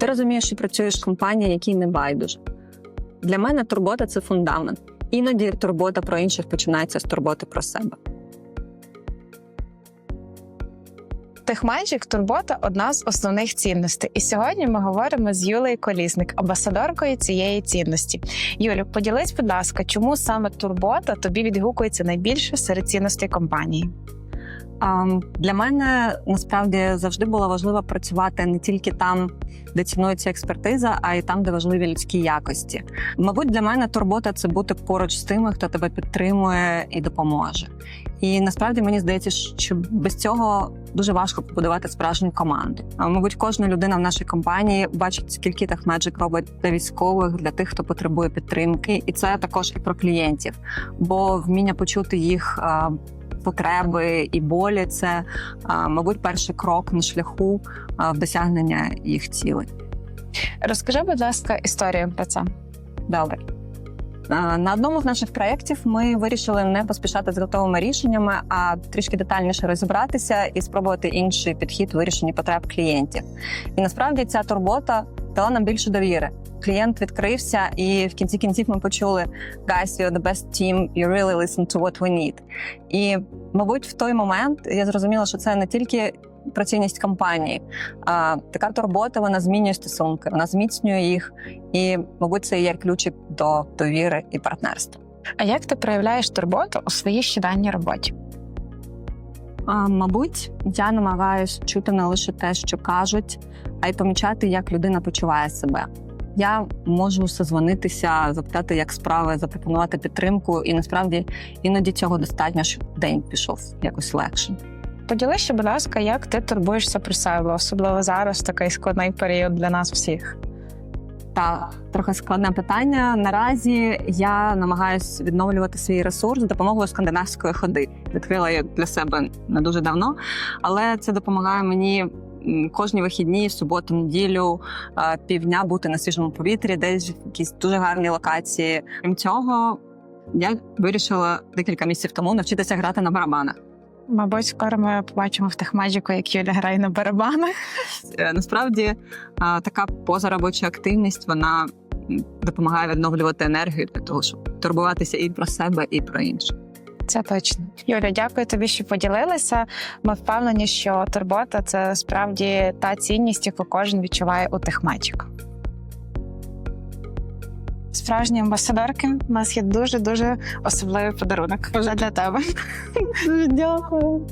Ти розумієш, що працюєш в компанії, якій не байдуже. Для мене турбота це фундамент. Іноді турбота про інших починається з турботи про себе. Техмаджик турбота одна з основних цінностей. І сьогодні ми говоримо з Юлею Колісник, амбасадоркою цієї цінності. Юлю, поділись, будь ласка, чому саме турбота тобі відгукується найбільше серед цінностей компанії? Для мене насправді завжди було важливо працювати не тільки там, де цінується експертиза, а й там, де важливі людські якості. Мабуть, для мене турбота це бути поруч з тими, хто тебе підтримує і допоможе. І насправді мені здається, що без цього дуже важко побудувати справжню команду. Мабуть, кожна людина в нашій компанії бачить, скільки Техмеджик робить для військових, для тих, хто потребує підтримки, і це також і про клієнтів, бо вміння почути їх. Потреби і болі це, мабуть, перший крок на шляху в досягнення їх цілей. Розкажи, будь ласка, історію про це. Добре. На одному з наших проєктів ми вирішили не поспішати з готовими рішеннями, а трішки детальніше розібратися і спробувати інший підхід у вирішенні потреб клієнтів. І насправді ця турбота дала нам більше довіри. Клієнт відкрився, і в кінці кінців ми почули «Guys, you're the best team, you really listen to what we need». І, мабуть, в той момент я зрозуміла, що це не тільки про цінність компанії, а така турбота вона змінює стосунки, вона зміцнює їх, і, мабуть, це є ключик до довіри і партнерства. А як ти проявляєш турботу у своїй щоденній роботі? А, мабуть, я намагаюся чути не лише те, що кажуть, а й помічати, як людина почуває себе. Я можу созвонитися, запитати, як справи, запропонувати підтримку, і насправді іноді цього достатньо, щоб день пішов якось легше. Поділися, будь ласка, як ти турбуєшся про себе, особливо зараз такий складний період для нас всіх. Так, трохи складне питання. Наразі я намагаюся відновлювати свій ресурс з допомогою скандинавської ходи. Відкрила я для себе не дуже давно, але це допомагає мені кожні вихідні, суботу, неділю, півдня бути на свіжому повітрі, десь в якісь дуже гарні локації. Крім цього, я вирішила декілька місяців тому навчитися грати на барабанах. Мабуть, скоро ми побачимо в Техмаджику, як Юля грає на барабанах. Е, Насправді така позаробоча активність вона допомагає відновлювати енергію для того, щоб турбуватися і про себе, і про інших. Це точно. Юля, дякую тобі, що поділилася. Ми впевнені, що турбота це справді та цінність, яку кожен відчуває у Техмаджику. Справжні амбасадорки, у нас є дуже дуже особливий подарунок. Вже для тебе. Дякую.